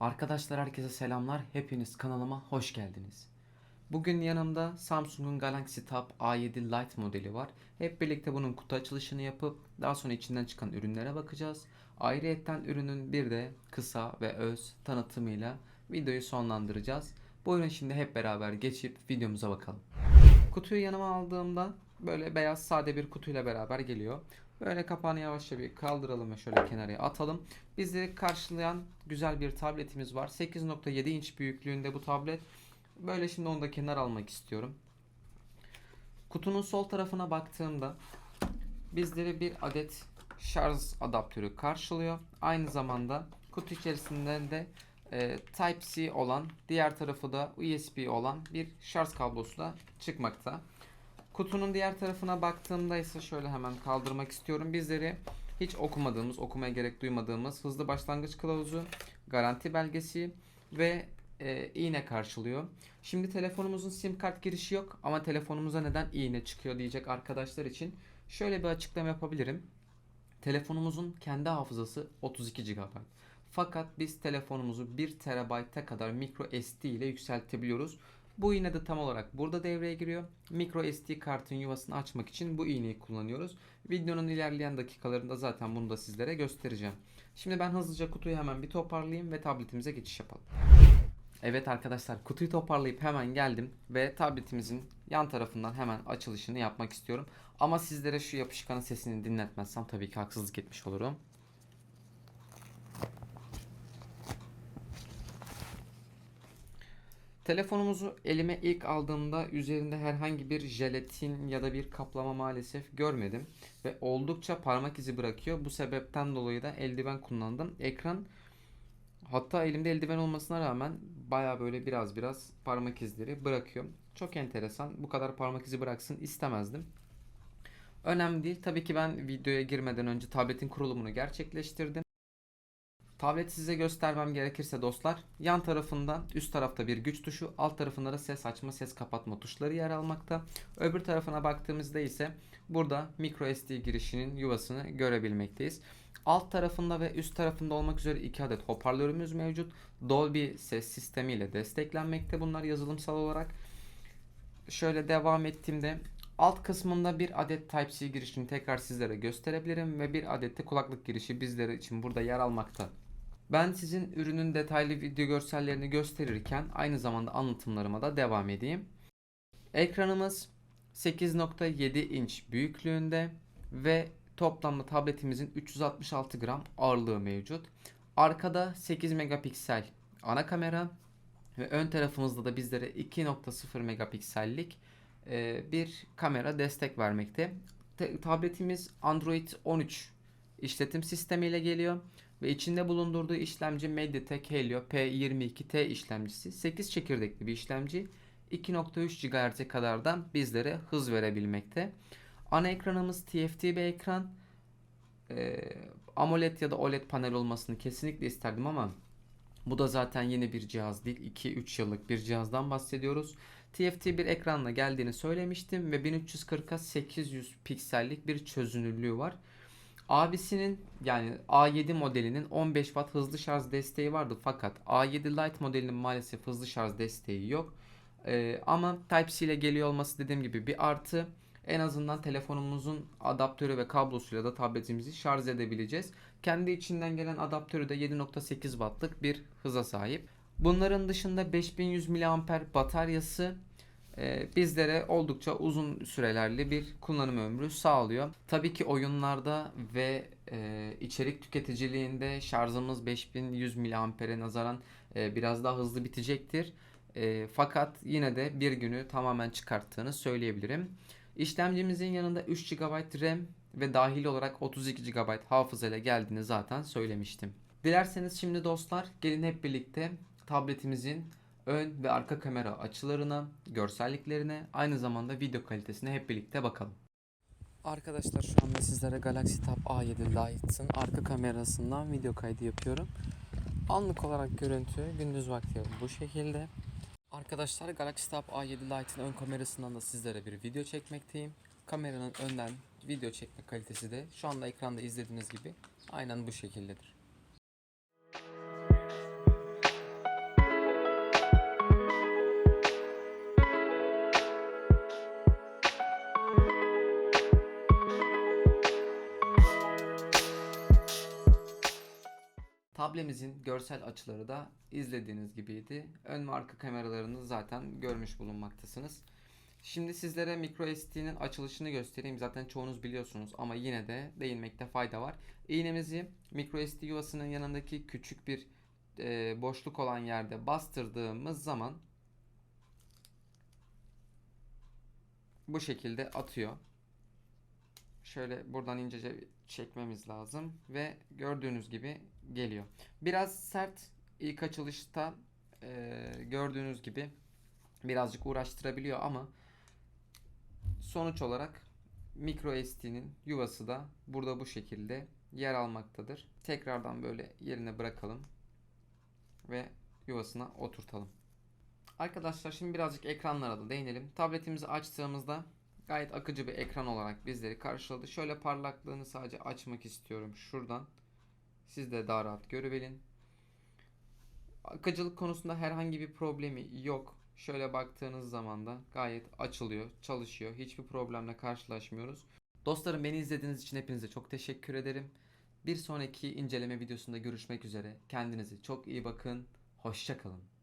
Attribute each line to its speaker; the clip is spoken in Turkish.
Speaker 1: Arkadaşlar herkese selamlar. Hepiniz kanalıma hoş geldiniz. Bugün yanımda Samsung'un Galaxy Tab A7 Lite modeli var. Hep birlikte bunun kutu açılışını yapıp daha sonra içinden çıkan ürünlere bakacağız. Ayrıyetten ürünün bir de kısa ve öz tanıtımıyla videoyu sonlandıracağız. Buyurun şimdi hep beraber geçip videomuza bakalım. Kutuyu yanıma aldığımda böyle beyaz sade bir kutuyla beraber geliyor. Böyle kapağını yavaşça bir kaldıralım ve şöyle kenara atalım. Bizleri karşılayan güzel bir tabletimiz var. 8.7 inç büyüklüğünde bu tablet. Böyle şimdi onu da kenara almak istiyorum. Kutunun sol tarafına baktığımda bizleri bir adet şarj adaptörü karşılıyor. Aynı zamanda kutu içerisinde de e, Type-C olan diğer tarafı da USB olan bir şarj kablosu da çıkmakta. Kutunun diğer tarafına baktığımda ise şöyle hemen kaldırmak istiyorum. Bizleri hiç okumadığımız, okumaya gerek duymadığımız hızlı başlangıç kılavuzu, garanti belgesi ve e, iğne karşılıyor. Şimdi telefonumuzun sim kart girişi yok ama telefonumuza neden iğne çıkıyor diyecek arkadaşlar için şöyle bir açıklama yapabilirim. Telefonumuzun kendi hafızası 32 GB. Fakat biz telefonumuzu 1 TB'e kadar micro SD ile yükseltebiliyoruz. Bu iğne de tam olarak burada devreye giriyor. Micro SD kartın yuvasını açmak için bu iğneyi kullanıyoruz. Videonun ilerleyen dakikalarında zaten bunu da sizlere göstereceğim. Şimdi ben hızlıca kutuyu hemen bir toparlayayım ve tabletimize geçiş yapalım. Evet arkadaşlar kutuyu toparlayıp hemen geldim ve tabletimizin yan tarafından hemen açılışını yapmak istiyorum. Ama sizlere şu yapışkanın sesini dinletmezsem tabii ki haksızlık etmiş olurum. Telefonumuzu elime ilk aldığımda üzerinde herhangi bir jelatin ya da bir kaplama maalesef görmedim. Ve oldukça parmak izi bırakıyor. Bu sebepten dolayı da eldiven kullandım. Ekran hatta elimde eldiven olmasına rağmen baya böyle biraz biraz parmak izleri bırakıyor. Çok enteresan. Bu kadar parmak izi bıraksın istemezdim. Önemli değil. Tabii ki ben videoya girmeden önce tabletin kurulumunu gerçekleştirdim. Tablet size göstermem gerekirse dostlar yan tarafında üst tarafta bir güç tuşu alt tarafında da ses açma ses kapatma tuşları yer almakta. Öbür tarafına baktığımızda ise burada micro SD girişinin yuvasını görebilmekteyiz. Alt tarafında ve üst tarafında olmak üzere iki adet hoparlörümüz mevcut. Dolby ses sistemiyle desteklenmekte bunlar yazılımsal olarak. Şöyle devam ettiğimde alt kısmında bir adet Type-C girişini tekrar sizlere gösterebilirim ve bir adet de kulaklık girişi bizler için burada yer almakta. Ben sizin ürünün detaylı video görsellerini gösterirken aynı zamanda anlatımlarıma da devam edeyim. Ekranımız 8.7 inç büyüklüğünde ve toplamda tabletimizin 366 gram ağırlığı mevcut. Arkada 8 megapiksel ana kamera ve ön tarafımızda da bizlere 2.0 megapiksellik e, bir kamera destek vermekte. Te- tabletimiz Android 13 işletim sistemiyle geliyor ve içinde bulundurduğu işlemci MediaTek Helio P22T işlemcisi 8 çekirdekli bir işlemci 2.3 GHz'e kadar da bizlere hız verebilmekte. Ana ekranımız TFT bir ekran. Ee, AMOLED ya da OLED panel olmasını kesinlikle isterdim ama bu da zaten yeni bir cihaz değil. 2-3 yıllık bir cihazdan bahsediyoruz. TFT bir ekranla geldiğini söylemiştim ve 1340'a 800 piksellik bir çözünürlüğü var. Abisinin yani A7 modelinin 15 Watt hızlı şarj desteği vardı fakat A7 Lite modelinin maalesef hızlı şarj desteği yok. Ee, ama Type-C ile geliyor olması dediğim gibi bir artı. En azından telefonumuzun adaptörü ve kablosuyla da tabletimizi şarj edebileceğiz. Kendi içinden gelen adaptörü de 7.8 wattlık bir hıza sahip. Bunların dışında 5100 mAh bataryası bizlere oldukça uzun sürelerli bir kullanım ömrü sağlıyor. Tabii ki oyunlarda ve e, içerik tüketiciliğinde şarjımız 5100 mAh'e nazaran e, biraz daha hızlı bitecektir. E, fakat yine de bir günü tamamen çıkarttığını söyleyebilirim. İşlemcimizin yanında 3 GB RAM ve dahil olarak 32 GB hafıza ile geldiğini zaten söylemiştim. Dilerseniz şimdi dostlar gelin hep birlikte tabletimizin ön ve arka kamera açılarına, görselliklerine, aynı zamanda video kalitesine hep birlikte bakalım. Arkadaşlar şu anda sizlere Galaxy Tab A7 Lite'ın arka kamerasından video kaydı yapıyorum. Anlık olarak görüntü gündüz vakti bu şekilde. Arkadaşlar Galaxy Tab A7 Lite'ın ön kamerasından da sizlere bir video çekmekteyim. Kameranın önden video çekme kalitesi de şu anda ekranda izlediğiniz gibi aynen bu şekildedir. Tablemizin görsel açıları da izlediğiniz gibiydi. Ön ve arka kameralarını zaten görmüş bulunmaktasınız. Şimdi sizlere microSD'nin açılışını göstereyim. Zaten çoğunuz biliyorsunuz ama yine de değinmekte fayda var. İğnemizi microSD yuvasının yanındaki küçük bir e, boşluk olan yerde bastırdığımız zaman bu şekilde atıyor. Şöyle buradan incece çekmemiz lazım ve gördüğünüz gibi geliyor. Biraz sert ilk açılışta e, gördüğünüz gibi birazcık uğraştırabiliyor ama sonuç olarak micro SD'nin yuvası da burada bu şekilde yer almaktadır. Tekrardan böyle yerine bırakalım ve yuvasına oturtalım. Arkadaşlar şimdi birazcık ekranlara da değinelim. Tabletimizi açtığımızda gayet akıcı bir ekran olarak bizleri karşıladı. Şöyle parlaklığını sadece açmak istiyorum şuradan. Siz de daha rahat görebilin. Akıcılık konusunda herhangi bir problemi yok. Şöyle baktığınız zaman da gayet açılıyor, çalışıyor. Hiçbir problemle karşılaşmıyoruz. Dostlarım beni izlediğiniz için hepinize çok teşekkür ederim. Bir sonraki inceleme videosunda görüşmek üzere. Kendinize çok iyi bakın. Hoşçakalın.